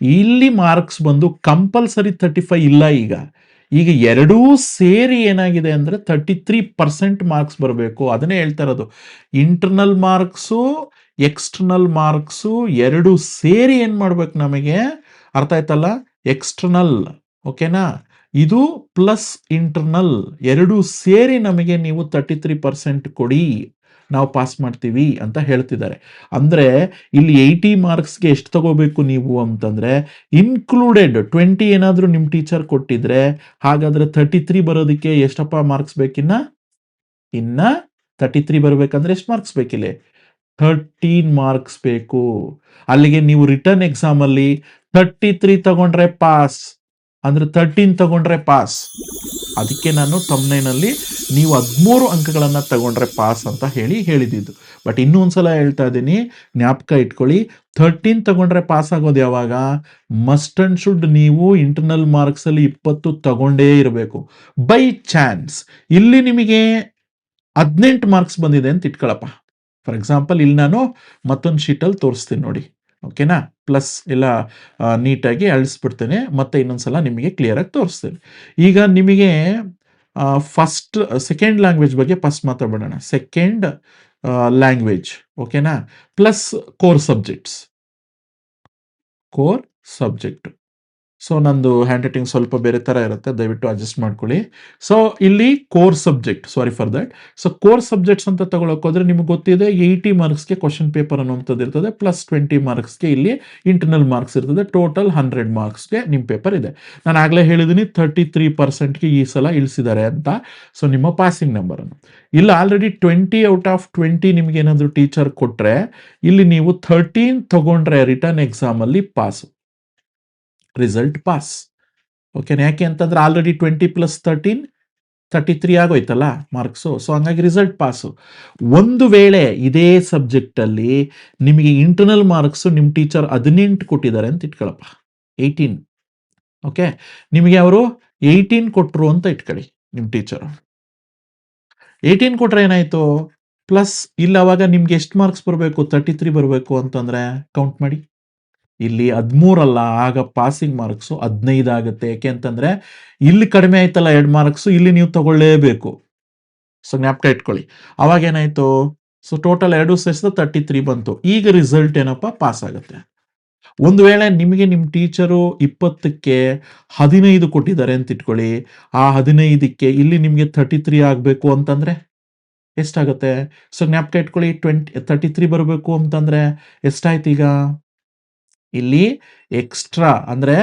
ಇಲ್ಲಿ ಮಾರ್ಕ್ಸ್ ಬಂದು ಕಂಪಲ್ಸರಿ ತರ್ಟಿ ಫೈವ್ ಇಲ್ಲ ಈಗ. ಈಗ ಎರಡೂ ಸೇರಿ ಏನಾಗಿದೆ ಅಂದರೆ ತರ್ಟಿ ತ್ರೀ ಪರ್ಸೆಂಟ್ ಮಾರ್ಕ್ಸ್ ಬರಬೇಕು. ಅದನ್ನೇ ಹೇಳ್ತಾ ಇರೋದು. ಇಂಟರ್ನಲ್ ಮಾರ್ಕ್ಸು ಎಕ್ಸ್ಟರ್ನಲ್ ಮಾರ್ಕ್ಸು ಎರಡು ಸೇರಿ ಏನು ಮಾಡ್ಬೇಕು ನಮಗೆ? ಅರ್ಥ ಆಯ್ತಲ್ಲ? ಎಕ್ಸ್ಟರ್ನಲ್ ಓಕೆನಾ ಇದು ಪ್ಲಸ್ ಇಂಟರ್ನಲ್ ಎರಡು ಸೇರಿ ನಮಗೆ ನೀವು ತರ್ಟಿ ತ್ರೀ ಪರ್ಸೆಂಟ್ ಕೊಡಿ, ನಾವು ಪಾಸ್ ಮಾಡ್ತೀವಿ ಅಂತ ಹೇಳ್ತಿದ್ದಾರೆ. ಅಂದರೆ ಇಲ್ಲಿ ಏಯ್ಟಿ ಮಾರ್ಕ್ಸ್ಗೆ ಎಷ್ಟು ತಗೋಬೇಕು ನೀವು ಅಂತಂದರೆ ಇನ್ಕ್ಲೂಡೆಡ್ ಟ್ವೆಂಟಿ ಏನಾದರೂ ನಿಮ್ಮ ಟೀಚರ್ ಕೊಟ್ಟಿದ್ರೆ, ಹಾಗಾದರೆ ತರ್ಟಿ ತ್ರೀ ಬರೋದಕ್ಕೆ ಎಷ್ಟಪ್ಪ ಮಾರ್ಕ್ಸ್ ಬೇಕಿನ್ನ? ಇನ್ನ ತರ್ಟಿ ತ್ರೀ ಬರಬೇಕಂದ್ರೆ ಎಷ್ಟು ಮಾರ್ಕ್ಸ್ ಬೇಕಿಲ್ಲ? ಥರ್ಟೀನ್ ಮಾರ್ಕ್ಸ್ ಬೇಕು. ಅಲ್ಲಿಗೆ ನೀವು ರಿಟರ್ನ್ ಎಕ್ಸಾಮಲ್ಲಿ ತರ್ಟಿ ತ್ರೀ ತಗೊಂಡ್ರೆ ಪಾಸ್ ಅಂದ್ರೆ ತರ್ಟೀನ್ ತಗೊಂಡ್ರೆ ಪಾಸ್ ಅದಕ್ಕೆ ನಾನು ತಮ್ಮನೇನಲ್ಲಿ ನೀವು ಹದಿಮೂರು ಅಂಕಗಳನ್ನು ತಗೊಂಡ್ರೆ ಪಾಸ್ ಅಂತ ಹೇಳಿ ಹೇಳಿದ್ದು ಬಟ್ ಇನ್ನೂ ಒಂದ್ಸಲ ಹೇಳ್ತಾ ಇದ್ದೀನಿ, ಜ್ಞಾಪಕ ಇಟ್ಕೊಳ್ಳಿ ಥರ್ಟೀನ್ ತಗೊಂಡ್ರೆ ಪಾಸ್ ಆಗೋದು ಯಾವಾಗ? ಮಸ್ಟ್ ಅಂಡ್ ಶುಡ್ ನೀವು ಇಂಟರ್ನಲ್ ಮಾರ್ಕ್ಸಲ್ಲಿ ಇಪ್ಪತ್ತು ತಗೊಂಡೇ ಇರಬೇಕು. ಬೈ ಚಾನ್ಸ್ ಇಲ್ಲಿ ನಿಮಗೆ ಹದಿನೆಂಟು ಮಾರ್ಕ್ಸ್ ಬಂದಿದೆ ಅಂತ ಇಟ್ಕೊಳಪ್ಪ. ಫಾರ್ ಎಕ್ಸಾಂಪಲ್ ಇಲ್ಲಿ ನಾನು ಮತ್ತೊಂದು ಶೀಟಲ್ಲಿ ತೋರಿಸ್ತೀನಿ ನೋಡಿ. ಓಕೆನಾ? ಪ್ಲಸ್ ಎಲ್ಲ ನೀಟಾಗಿ ಅಳಿಸ್ಬಿಡ್ತೇನೆ, ಮತ್ತೆ ಇನ್ನೊಂದ್ಸಲ ನಿಮಗೆ ಕ್ಲಿಯರಾಗಿ ತೋರಿಸ್ತೇನೆ. ಈಗ ನಿಮಗೆ ಫಸ್ಟ್ ಸೆಕೆಂಡ್ ಲ್ಯಾಂಗ್ವೇಜ್ ಬಗ್ಗೆ ಫಸ್ಟ್ ಮಾತಾಡೋಣ ಸೆಕೆಂಡ್ ಲ್ಯಾಂಗ್ವೇಜ್ ಓಕೆನಾ? Plus core subjects core subject so ನಂದು ಹ್ಯಾಂಡ್ ರೈಟಿಂಗ್ ಸ್ವಲ್ಪ ಬೇರೆ ಥರ ಇರುತ್ತೆ. ದಯವಿಟ್ಟು ಅಡ್ಜಸ್ಟ್ ಮಾಡ್ಕೊಳ್ಳಿ. ಸೊ ಇಲ್ಲಿ core subject sorry for that so core subjects ಅಂತ ತಗೊಳಕ್ ಹೋದ್ರೆ ನಿಮ್ಗೆ ಗೊತ್ತಿದೆ ಏಯ್ಟಿ ಮಾರ್ಕ್ಸ್ಗೆ ಕ್ವಶನ್ ಪೇಪರ್ ಅನ್ನುವಂಥದ್ದು ಇರ್ತದೆ ಪ್ಲಸ್ ಟ್ವೆಂಟಿ ಮಾರ್ಕ್ಸ್ಗೆ ಇಲ್ಲಿ ಇಂಟರ್ನಲ್ ಮಾರ್ಕ್ಸ್ ಇರ್ತದೆ. ಟೋಟಲ್ ಹಂಡ್ರೆಡ್ ಮಾರ್ಕ್ಸ್ಗೆ ನಿಮ್ಮ ಪೇಪರ್ ಇದೆ. ನಾನು ಆಗಲೇ ಹೇಳಿದ್ದೀನಿ ತರ್ಟಿ ತ್ರೀ ಪರ್ಸೆಂಟ್ಗೆ ಈ ಸಲ ಇಳಿಸಿದ್ದಾರೆ ಅಂತ. ಸೊ ನಿಮ್ಮ ಪಾಸಿಂಗ್ ನಂಬರನ್ನು ಇಲ್ಲ already twenty out of twenty ನಿಮ್ಗೆ ಏನಾದರೂ ಟೀಚರ್ ಕೊಟ್ಟರೆ ಇಲ್ಲಿ ನೀವು ಥರ್ಟೀನ್ ತಗೊಂಡ್ರೆ ರಿಟರ್ನ್ ಎಕ್ಸಾಮಲ್ಲಿ ಪಾಸು ರಿಸಲ್ಟ್ ಪಾಸ್ ಓಕೆ ಯಾಕೆ ಅಂತಂದ್ರೆ already twenty plus thirteen thirty three ಆಗೋಯ್ತಲ್ಲ marks so ಹಂಗಾಗಿ ರಿಸಲ್ಟ್ ಪಾಸು ಒಂದು ವೇಳೆ ಇದೇ ಸಬ್ಜೆಕ್ಟಲ್ಲಿ ನಿಮಗೆ ಇಂಟರ್ನಲ್ ಮಾರ್ಕ್ಸು ನಿಮ್ಮ ಟೀಚರ್ ಹದಿನೆಂಟು ಕೊಟ್ಟಿದ್ದಾರೆ ಅಂತ ಇಟ್ಕೊಳಪ್ಪ. ಏಯ್ಟೀನ್ ಓಕೆ ನಿಮಗೆ ಅವರು ಏಯ್ಟೀನ್ ಕೊಟ್ಟರು ಅಂತ ಇಟ್ಕೊಳ್ಳಿ ನಿಮ್ಮ ಟೀಚರು ಏಯ್ಟೀನ್ ಕೊಟ್ಟರೆ ಏನಾಯಿತು? ಪ್ಲಸ್ ಇಲ್ಲ, ಅವಾಗ ನಿಮ್ಗೆ ಎಷ್ಟು ಮಾರ್ಕ್ಸ್ ಬರಬೇಕು? ತರ್ಟಿ ತ್ರೀ ಬರಬೇಕು ಅಂತಂದರೆ ಕೌಂಟ್ ಮಾಡಿ. ಇಲ್ಲಿ ಹದಿಮೂರಲ್ಲ, ಆಗ ಪಾಸಿಂಗ್ ಮಾರ್ಕ್ಸು ಹದಿನೈದು ಆಗುತ್ತೆ. ಯಾಕೆ ಅಂತಂದ್ರೆ, ಇಲ್ಲಿ ಕಡಿಮೆ ಆಯ್ತಲ್ಲ ಎರಡು ಮಾರ್ಕ್ಸು ಇಲ್ಲಿ ನೀವು ತಗೊಳ್ಳೇಬೇಕು. ಸೊ ಜ್ಞಾಪಕ ಇಟ್ಕೊಳ್ಳಿ. ಅವಾಗ ಏನಾಯ್ತು? ಸೊ ಟೋಟಲ್ ಎರಡು ಸೇರಿಸಿದ ತರ್ಟಿ ತ್ರೀ ಬಂತು. ಈಗ ರಿಸಲ್ಟ್ ಏನಪ್ಪ? ಪಾಸ್ ಆಗುತ್ತೆ. ಒಂದು ವೇಳೆ ನಿಮಗೆ ನಿಮ್ಮ ಟೀಚರು ಇಪ್ಪತ್ತಕ್ಕೆ ಹದಿನೈದು ಕೊಟ್ಟಿದ್ದಾರೆ ಅಂತ ಇಟ್ಕೊಳ್ಳಿ. ಆ ಹದಿನೈದಕ್ಕೆ ಇಲ್ಲಿ ನಿಮಗೆ ತರ್ಟಿ ತ್ರೀ ಆಗಬೇಕು ಅಂತಂದರೆ ಎಷ್ಟಾಗುತ್ತೆ? ಸೊ ಜ್ಞಾಪಕ ಇಟ್ಕೊಳ್ಳಿ ಟ್ವೆಂಟಿ ತರ್ಟಿ ತ್ರೀ ಬರಬೇಕು ಅಂತಂದರೆ ಎಷ್ಟಾಯ್ತು ಈಗ? ಇಲ್ಲಿ ಎಕ್ಸ್ಟ್ರಾ ಅಂದರೆ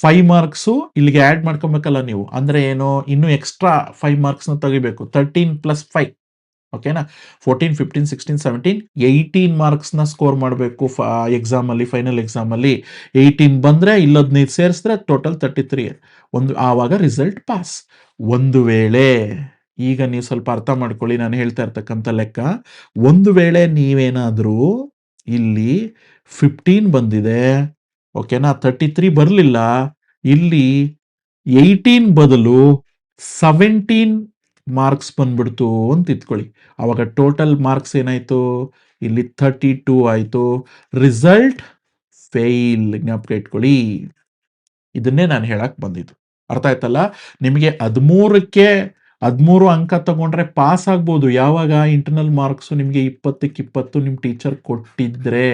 ಫೈವ್ ಮಾರ್ಕ್ಸು ಇಲ್ಲಿಗೆ ಆ್ಯಡ್ ಮಾಡ್ಕೊಬೇಕಲ್ಲ ನೀವು. ಅಂದರೆ ಏನು? ಇನ್ನೂ ಎಕ್ಸ್ಟ್ರಾ ಫೈವ್ ಮಾರ್ಕ್ಸ್ನ ತೆಗಿಬೇಕು. ತರ್ಟೀನ್ ಪ್ಲಸ್ ಫೈವ್ ಓಕೆನಾ fourteen fifteen sixteen seventeen eighteen ಮಾರ್ಕ್ಸ್ನ score ಮಾಡಬೇಕು ಫ ಎಕ್ಸಾಮಲ್ಲಿ ಫೈನಲ್ ಎಕ್ಸಾಮಲ್ಲಿ ಏಯ್ಟೀನ್ ಬಂದರೆ ಇಲ್ಲ ಹದಿನೈದು ಸೇರಿಸಿದ್ರೆ ಟೋಟಲ್ ತರ್ಟಿ ತ್ರೀ ಒಂದು, ಆವಾಗ ರಿಸಲ್ಟ್ ಪಾಸ್ ಒಂದು ವೇಳೆ, ಈಗ ನೀವು ಸ್ವಲ್ಪ ಅರ್ಥ ಮಾಡ್ಕೊಳ್ಳಿ, ನಾನು ಹೇಳ್ತಾ ಇರ್ತಕ್ಕಂಥ ಲೆಕ್ಕ. ಒಂದು ವೇಳೆ ನೀವೇನಾದರೂ ಇಲ್ಲಿ ಫಿಫ್ಟೀನ್ ಬಂದಿದೆ. ಓಕೆನಾ ತರ್ಟಿ ತ್ರೀ ಬರಲಿಲ್ಲ. ಇಲ್ಲಿ ಏಯ್ಟೀನ್ ಬದಲು ಸೆವೆಂಟೀನ್ ಮಾರ್ಕ್ಸ್ ಬಂದ್ಬಿಡ್ತು ಅಂತ ಇತ್ಕೊಳ್ಳಿ. ಅವಾಗ ಟೋಟಲ್ ಮಾರ್ಕ್ಸ್ ಏನಾಯಿತು? ಇಲ್ಲಿ ಥರ್ಟಿ ಟೂ ಆಯಿತು. ರಿಸಲ್ಟ್ ಫೇಲ್ ಜ್ಞಾಪಕ ಇಟ್ಕೊಳ್ಳಿ. ಇದನ್ನೇ ನಾನು ಹೇಳಕ್ಕೆ ಬಂದಿದ್ದು. ಅರ್ಥ ಆಯ್ತಲ್ಲ? ನಿಮಗೆ ಹದಿಮೂರಕ್ಕೆ ಹದಿಮೂರು ಅಂಕ ತಗೊಂಡ್ರೆ ಪಾಸ್ ಆಗ್ಬೋದು. ಯಾವಾಗ ಇಂಟರ್ನಲ್ ಮಾರ್ಕ್ಸು ನಿಮಗೆ ಇಪ್ಪತ್ತಕ್ಕೆ ಇಪ್ಪತ್ತು ನಿಮ್ಮ ಟೀಚರ್ ಕೊಟ್ಟಿದ್ರೆ,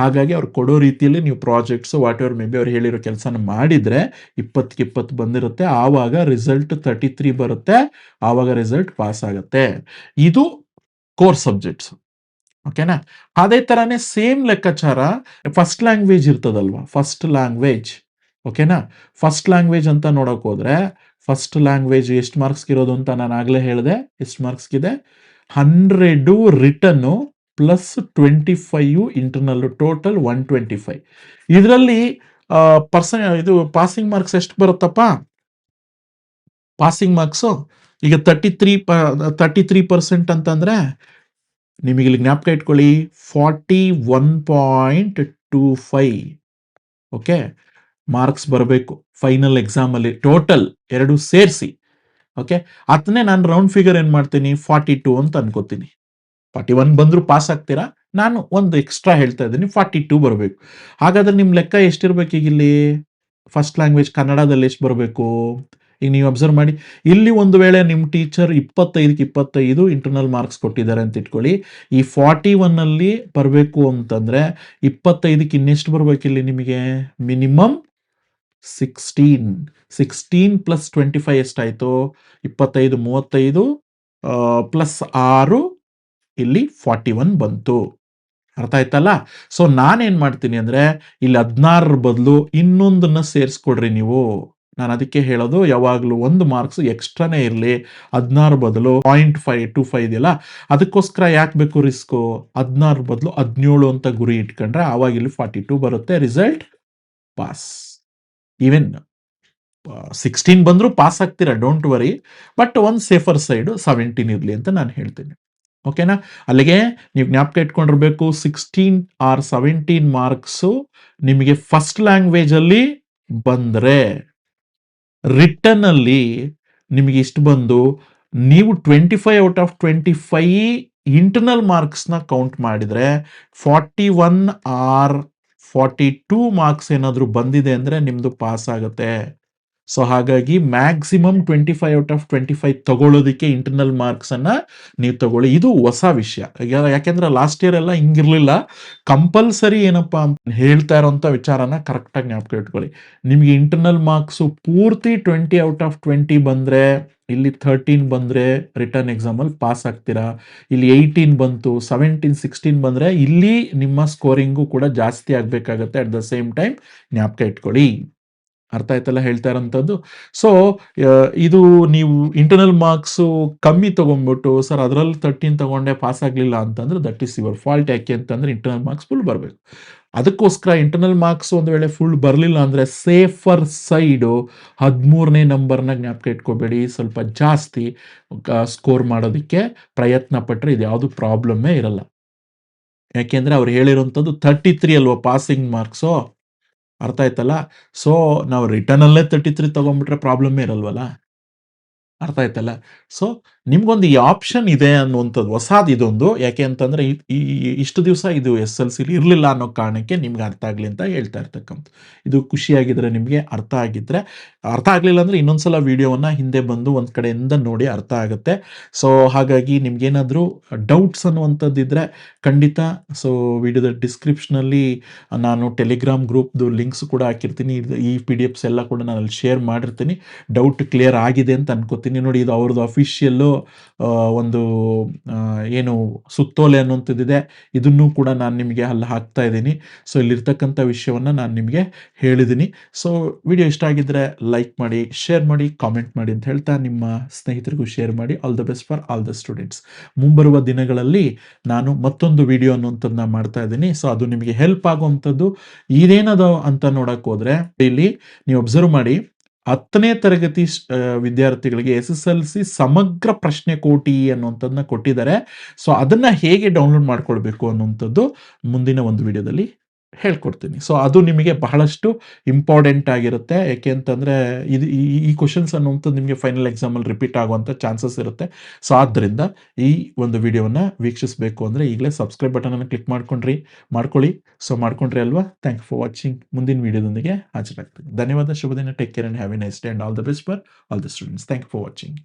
ಹಾಗಾಗಿ ಅವ್ರು ಕೊಡೋ ರೀತಿಯಲ್ಲಿ ನೀವು projects whatever may be ಅವ್ರು ಹೇಳಿರೋ ಕೆಲಸನ ಮಾಡಿದರೆ ಇಪ್ಪತ್ತಕ್ಕೆ ಇಪ್ಪತ್ತು ಬಂದಿರುತ್ತೆ. ಆವಾಗ ರಿಸಲ್ಟ್ ತರ್ಟಿ ತ್ರೀ ಬರುತ್ತೆ. ಆವಾಗ ರಿಸಲ್ಟ್ ಪಾಸ್ ಆಗುತ್ತೆ. ಇದು ಕೋರ್ ಸಬ್ಜೆಕ್ಟ್ಸ್ ಓಕೆನಾ ಅದೇ ಥರನೇ ಸೇಮ್ ಲೆಕ್ಕಾಚಾರ ಫಸ್ಟ್ ಲ್ಯಾಂಗ್ವೇಜ್ ಇರ್ತದಲ್ವಾ? ಫಸ್ಟ್ ಲ್ಯಾಂಗ್ವೇಜ್ ಓಕೆನಾ ಫಸ್ಟ್ ಲ್ಯಾಂಗ್ವೇಜ್ ಅಂತ ನೋಡೋಕೆ ಹೋದ್ರೆ ಫಸ್ಟ್ ಲ್ಯಾಂಗ್ವೇಜ್ ಎಷ್ಟು ಮಾರ್ಕ್ಸ್ಗೆ ಇರೋದು ಅಂತ ನಾನು ಆಗಲೇ ಹೇಳಿದೆ, ಎಷ್ಟು ಮಾರ್ಕ್ಸ್ಗಿದೆ hundred written plus twenty five internal total one twenty five ಇದರಲ್ಲಿ ಪರ್ಸನ್ ಇದು ಪಾಸಿಂಗ್ ಮಾರ್ಕ್ಸ್ ಎಷ್ಟು ಬರುತ್ತಪ್ಪ? ಪಾಸಿಂಗ್ ಮಾರ್ಕ್ಸು ಈಗ ತರ್ಟಿ ತ್ರೀ ಪ ತರ್ಟಿ ತ್ರೀ ಪರ್ಸೆಂಟ್ ಅಂತಂದರೆ ನಿಮಗೆ ಇಲ್ಲಿ ಜ್ಞಾಪಕ ಇಟ್ಕೊಳ್ಳಿ forty one point two five okay marks ಬರಬೇಕು ಫೈನಲ್ ಎಕ್ಸಾಮಲ್ಲಿ ಟೋಟಲ್ ಎರಡು ಸೇರಿಸಿ ಓಕೆ ಅದನ್ನೇ ನಾನು ರೌಂಡ್ ಫಿಗರ್ ಏನು ಮಾಡ್ತೀನಿ? ಫಾರ್ಟಿ ಟೂ ಅಂತ ಅನ್ಕೋತೀನಿ. ಫಾರ್ಟಿ ಒನ್ ಬಂದರೂ ಪಾಸ್ ಆಗ್ತೀರಾ? ನಾನು ಒಂದು ಎಕ್ಸ್ಟ್ರಾ ಹೇಳ್ತಾ ಇದ್ದೀನಿ ಫಾರ್ಟಿ ಟೂ ಬರಬೇಕು. ಹಾಗಾದ್ರೆ ನಿಮ್ಮ ಲೆಕ್ಕ ಎಷ್ಟಿರ್ಬೇಕು ಈಗ ಇಲ್ಲಿ? ಫಸ್ಟ್ ಲ್ಯಾಂಗ್ವೇಜ್ ಕನ್ನಡದಲ್ಲಿ ಎಷ್ಟು ಬರಬೇಕು? ಈಗ ನೀವು ಅಬ್ಸರ್ವ್ ಮಾಡಿ, ಇಲ್ಲಿ ಒಂದು ವೇಳೆ ನಿಮ್ಮ ಟೀಚರ್ ಇಪ್ಪತ್ತೈದಕ್ಕೆ ಇಪ್ಪತ್ತೈದು ಇಂಟರ್ನಲ್ ಮಾರ್ಕ್ಸ್ ಕೊಟ್ಟಿದ್ದಾರೆ ಅಂತ ಇಟ್ಕೊಳ್ಳಿ. ಈ ಫಾರ್ಟಿ ಒನ್ನಲ್ಲಿ ಬರಬೇಕು ಅಂತಂದರೆ ಇಪ್ಪತ್ತೈದಕ್ಕೆ ಇನ್ನೆಷ್ಟು ಬರಬೇಕು ಇಲ್ಲಿ ನಿಮಗೆ? Minimum sixteen sixteen plus twenty five ಎಷ್ಟಾಯಿತು? ಇಪ್ಪತ್ತೈದು, ಮೂವತ್ತೈದು ಪ್ಲಸ್ ಆರು, ಇಲ್ಲಿ ಫಾರ್ಟಿ ಒನ್ ಬಂತು. ಅರ್ಥ ಆಯ್ತಲ್ಲ? ಸೊ ನಾನೇನು ಮಾಡ್ತೀನಿ ಅಂದರೆ, ಇಲ್ಲಿ ಹದಿನಾರರ ಬದಲು ಇನ್ನೊಂದನ್ನು ಸೇರಿಸ್ಕೊಡ್ರಿ ನೀವು. ನಾನು ಅದಕ್ಕೆ ಹೇಳೋದು, ಯಾವಾಗಲೂ ಒಂದು ಮಾರ್ಕ್ಸ್ ಎಕ್ಸ್ಟ್ರಾನೇ ಇರಲಿ. ಹದಿನಾರು ಬದಲು ಪಾಯಿಂಟ್ ಫೈವ್ ಟು ಫೈವ್ ಇದೆಯಲ್ಲ, ಅದಕ್ಕೋಸ್ಕರ ಯಾಕೆ ಬೇಕು ರಿಸ್ಕು ಹದಿನಾರು ಬದಲು ಹದಿನೇಳು ಅಂತ ಗುರಿ ಇಟ್ಕೊಂಡ್ರೆ, ಆವಾಗ ಇಲ್ಲಿ ಫಾರ್ಟಿ ಟು ಬರುತ್ತೆ. ರಿಸಲ್ಟ್ ಪಾಸ್ ಈವನ್ ಸಿಕ್ಸ್ಟೀನ್ ಬಂದರೂ ಪಾಸ್ ಆಗ್ತೀರಾ ಡೋಂಟ್ ವರಿ ಬಟ್ ಒಂದು ಸೇಫರ್ ಸೈಡು ಸೆವೆಂಟೀನ್ ಇರಲಿ ಅಂತ ನಾನು ಹೇಳ್ತೀನಿ. ಓಕೆನಾ ಅಲ್ಲಿಗೆ ನೀವು ಜ್ಞಾಪಕ ಇಟ್ಕೊಂಡಿರ್ಬೇಕು ಸಿಕ್ಸ್ಟೀನ್ ಆರ್ ಸೆವೆಂಟೀನ್ ಮಾರ್ಕ್ಸು ನಿಮಗೆ ಫಸ್ಟ್ ಲ್ಯಾಂಗ್ವೇಜಲ್ಲಿ ಬಂದರೆ ರಿಟರ್ನ್ ಅಲ್ಲಿ ನಿಮಗೆ ಇಷ್ಟು ಬಂದು, ನೀವು twenty five out of twenty five internal ಮಾರ್ಕ್ಸ್ನ count ಮಾಡಿದರೆ forty one or forty two marks ಏನಾದರೂ ಬಂದಿದೆ ಅಂದರೆ ನಿಮ್ಮದು ಪಾಸ್ ಆಗುತ್ತೆ. ಸೊ ಹಾಗಾಗಿ maximum twenty five out of twenty five ತಗೊಳ್ಳೋದಕ್ಕೆ ಇಂಟರ್ನಲ್ ಮಾರ್ಕ್ಸನ್ನು ನೀವು ತಗೊಳ್ಳಿ. ಇದು ಹೊಸ ವಿಷಯ. ಯಾಕೆಂದ್ರೆ ಲಾಸ್ಟ್ ಇಯರ್ ಎಲ್ಲ ಹಿಂಗಿರಲಿಲ್ಲ. ಕಂಪಲ್ಸರಿ ಏನಪ್ಪ ಅಂತ ಹೇಳ್ತಾ ಇರೋಂಥ ವಿಚಾರನ ಕರೆಕ್ಟಾಗಿ ಜ್ಞಾಪಕ ಇಟ್ಕೊಳ್ಳಿ. ನಿಮಗೆ ಇಂಟರ್ನಲ್ ಮಾರ್ಕ್ಸು ಪೂರ್ತಿ ಟ್ವೆಂಟಿ ಔಟ್ ಆಫ್ ಟ್ವೆಂಟಿ ಬಂದರೆ, ಇಲ್ಲಿ ಥರ್ಟೀನ್ ಬಂದರೆ ರಿಟರ್ನ್ ಎಕ್ಸಾಮಲ್ಲಿ ಪಾಸ್ ಆಗ್ತೀರಾ? ಇಲ್ಲಿ ಏಯ್ಟೀನ್ ಬಂತು ಸೆವೆಂಟೀನ್ ಸಿಕ್ಸ್ಟೀನ್ ಬಂದರೆ ಇಲ್ಲಿ ನಿಮ್ಮ ಸ್ಕೋರಿಂಗು ಕೂಡ ಜಾಸ್ತಿ ಆಗಬೇಕಾಗತ್ತೆ ಅಟ್ ದ ಸೇಮ್ ಟೈಮ್ ಜ್ಞಾಪಕ ಇಟ್ಕೊಳ್ಳಿ. ಅರ್ಥ ಆಯ್ತಲ್ಲ ಹೇಳ್ತಾ ಇರೋಂಥದ್ದು? ಸೊ ಇದು ನೀವು ಇಂಟರ್ನಲ್ ಮಾರ್ಕ್ಸು ಕಮ್ಮಿ ತೊಗೊಂಡ್ಬಿಟ್ಟು ಸರ್, ಅದರಲ್ಲಿ ತರ್ಟೀನ್ ತೊಗೊಂಡೆ ಪಾಸ್ ಆಗಲಿಲ್ಲ ಅಂತಂದ್ರೆ ದಟ್ ಈಸ್ ಯುವರ್ ಫಾಲ್ಟ್ ಯಾಕೆ ಅಂತಂದ್ರೆ ಇಂಟರ್ನಲ್ ಮಾರ್ಕ್ಸ್ ಫುಲ್ ಬರಬೇಕು. ಅದಕ್ಕೋಸ್ಕರ ಇಂಟರ್ನಲ್ ಮಾರ್ಕ್ಸ್ ಒಂದು ವೇಳೆ ಫುಲ್ ಬರಲಿಲ್ಲ ಅಂದರೆ ಸೇಫರ್ ಸೈಡು ಹದಿಮೂರನೇ ನಂಬರ್ನ ಜ್ಞಾಪಕ ಇಟ್ಕೋಬೇಡಿ. ಸ್ವಲ್ಪ ಜಾಸ್ತಿ ಸ್ಕೋರ್ ಮಾಡೋದಕ್ಕೆ ಪ್ರಯತ್ನ ಪಟ್ಟರೆ ಇದು ಯಾವುದು ಪ್ರಾಬ್ಲಮ್ಮೇ ಇರಲ್ಲ. ಯಾಕೆಂದರೆ ಅವ್ರು ಹೇಳಿರೋಂಥದ್ದು ತರ್ಟಿ ತ್ರೀ ಅಲ್ವಾ ಪಾಸಿಂಗ್ ಮಾರ್ಕ್ಸು ಅರ್ಥ ಆಯ್ತಲ್ಲ? ಸೊ ನಾವು ರಿಟರ್ನಲ್ಲೇ ತರ್ಟಿ ತ್ರೀ ತೊಗೊಂಡ್ಬಿಟ್ರೆ ಪ್ರಾಬ್ಲಮ್ಮೇ ಇರಲ್ವಲ್ಲ? ಅರ್ಥ ಆಯ್ತಲ್ಲ? ಸೊ ನಿಮ್ಗೊಂದು ಈ ಆಪ್ಷನ್ ಇದೆ ಅನ್ನುವಂಥದ್ದು, ಹೊಸಾದು ಇದೊಂದು. ಯಾಕೆ ಅಂತಂದರೆ ಈ ಇಷ್ಟು ದಿವಸ ಇದು ಎಸ್ ಎಲ್ ಸಿಲಿ ಇರಲಿಲ್ಲ ಅನ್ನೋ ಕಾರಣಕ್ಕೆ ನಿಮ್ಗೆ ಅರ್ಥ ಆಗಲಿ ಅಂತ ಹೇಳ್ತಾ ಇರ್ತಕ್ಕಂಥ ಇದು ಖುಷಿಯಾಗಿದ್ರೆ ನಿಮಗೆ ಅರ್ಥ ಆಗಿದ್ರೆ, ಅರ್ಥ ಆಗಲಿಲ್ಲ ಅಂದರೆ ಇನ್ನೊಂದ್ಸಲ ವಿಡಿಯೋವನ್ನು ಹಿಂದೆ ಬಂದು ಒಂದು ಕಡೆಯಿಂದ ನೋಡಿ ಅರ್ಥ ಆಗುತ್ತೆ. ಸೊ ಹಾಗಾಗಿ ನಿಮ್ಗೇನಾದರೂ ಡೌಟ್ಸ್ ಅನ್ನುವಂಥದ್ದಿದ್ರೆ ಖಂಡಿತ ಸೊ ವಿಡಿಯೋದ ಡಿಸ್ಕ್ರಿಪ್ಷನಲ್ಲಿ ನಾನು ಟೆಲಿಗ್ರಾಮ್ ಗ್ರೂಪ್ದು ಲಿಂಕ್ಸ್ ಕೂಡ ಹಾಕಿರ್ತೀನಿ. ಈ ಪಿ ಡಿ ಎಫ್ಸ್ ಎಲ್ಲ ಕೂಡ ನಾನು ಅಲ್ಲಿ ಶೇರ್ ಮಾಡಿರ್ತೀನಿ. ಡೌಟ್ ಕ್ಲಿಯರ್ ಆಗಿದೆ ಅಂತ ಅನ್ಕೋತೀನಿ. ನೋಡಿ, ಇದು ಅವ್ರದ್ದು ಅಫಿಷಿಯಲ್ಲು ಒಂದು ಏನು ಸುತ್ತೋಲೆ ಅನ್ನುವಂಥದ್ದಿದೆ, ಇದನ್ನು ಕೂಡ ನಾನು ನಿಮಗೆ ಅಲ್ಲಿ ಹಾಕ್ತಾ ಇದ್ದೀನಿ. ಸೊ ಇಲ್ಲಿರ್ತಕ್ಕಂಥ ವಿಷಯವನ್ನು ನಾನು ನಿಮಗೆ ಹೇಳಿದ್ದೀನಿ. ಸೊ ವಿಡಿಯೋ ಇಷ್ಟ ಆಗಿದ್ದರೆ ಲೈಕ್ ಮಾಡಿ ಶೇರ್ ಮಾಡಿ ಕಾಮೆಂಟ್ ಮಾಡಿ ಅಂತ ಹೇಳ್ತಾ ನಿಮ್ಮ ಸ್ನೇಹಿತರಿಗೂ ಶೇರ್ ಮಾಡಿ. All the best for all the students ಮುಂಬರುವ ದಿನಗಳಲ್ಲಿ ನಾನು ಮತ್ತೊಂದು ವಿಡಿಯೋ ಅನ್ನುವಂಥದ್ದನ್ನ ಮಾಡ್ತಾ ಇದ್ದೀನಿ. ಸೊ ಅದು ನಿಮಗೆ ಹೆಲ್ಪ್ ಆಗುವಂಥದ್ದು. ಇದೇನದ ಅಂತ ನೋಡಕ್ಕೆ ಹೋದ್ರೆ, ಇಲ್ಲಿ ನೀವು ಅಬ್ಸರ್ವ್ ಮಾಡಿ ಹತ್ತನೇ ತರಗತಿ ವಿದ್ಯಾರ್ಥಿಗಳಿಗೆ ಎಸ್ ಎಸ್ ಎಲ್ ಸಿ ಸಮಗ್ರ ಪ್ರಶ್ನೆ ಕೋಟಿ ಅನ್ನುವಂಥದ್ದನ್ನ ಕೊಟ್ಟಿದ್ದಾರೆ. ಸೊ ಅದನ್ನ ಹೇಗೆ ಡೌನ್ಲೋಡ್ ಮಾಡ್ಕೊಳ್ಬೇಕು ಅನ್ನುವಂಥದ್ದು ಮುಂದಿನ ಒಂದು ವಿಡಿಯೋದಲ್ಲಿ ಹೇಳ್ಕೊಡ್ತೀನಿ. ಸೊ ಅದು ನಿಮಗೆ ಬಹಳಷ್ಟು ಇಂಪಾರ್ಟೆಂಟ್ ಆಗಿರುತ್ತೆ. ಯಾಕೆ ಅಂತಂದರೆ, ಇದು ಈ ಕ್ವಶನ್ಸ್ ಅನ್ನುವಂಥದ್ದು ನಿಮಗೆ ಫೈನಲ್ ಎಕ್ಸಾಮಲ್ಲಿ ರಿಪೀಟ್ ಆಗುವಂಥ ಚಾನ್ಸಸ್ ಇರುತ್ತೆ. ಸೊ ಆದ್ದರಿಂದ ಈ ಒಂದು ವಿಡಿಯೋವನ್ನು ವೀಕ್ಷಿಸಬೇಕು ಅಂದರೆ ಈಗಲೇ ಸಬ್ಸ್ಕ್ರೈಬ್ ಬಟನನ್ನು ಕ್ಲಿಕ್ ಮಾಡ್ಕೊಂಡ್ರಿ. ಮಾಡ್ಕೊಳ್ಳಿ. ಸೊ ಮಾಡ್ಕೊಂಡ್ರಿ ಅಲ್ವಾ? ಥ್ಯಾಂಕ್ ಫಾರ್ ವಾಚಿಂಗ್ ಮುಂದಿನ ವಿಡಿಯೋದೊಂದಿಗೆ ಹಾಜರಾಗ್ತೀನಿ. ಧನ್ಯವಾದ. ಶುಭ ದಿನ. Take care and have a nice day and all the best for all the students thank for watching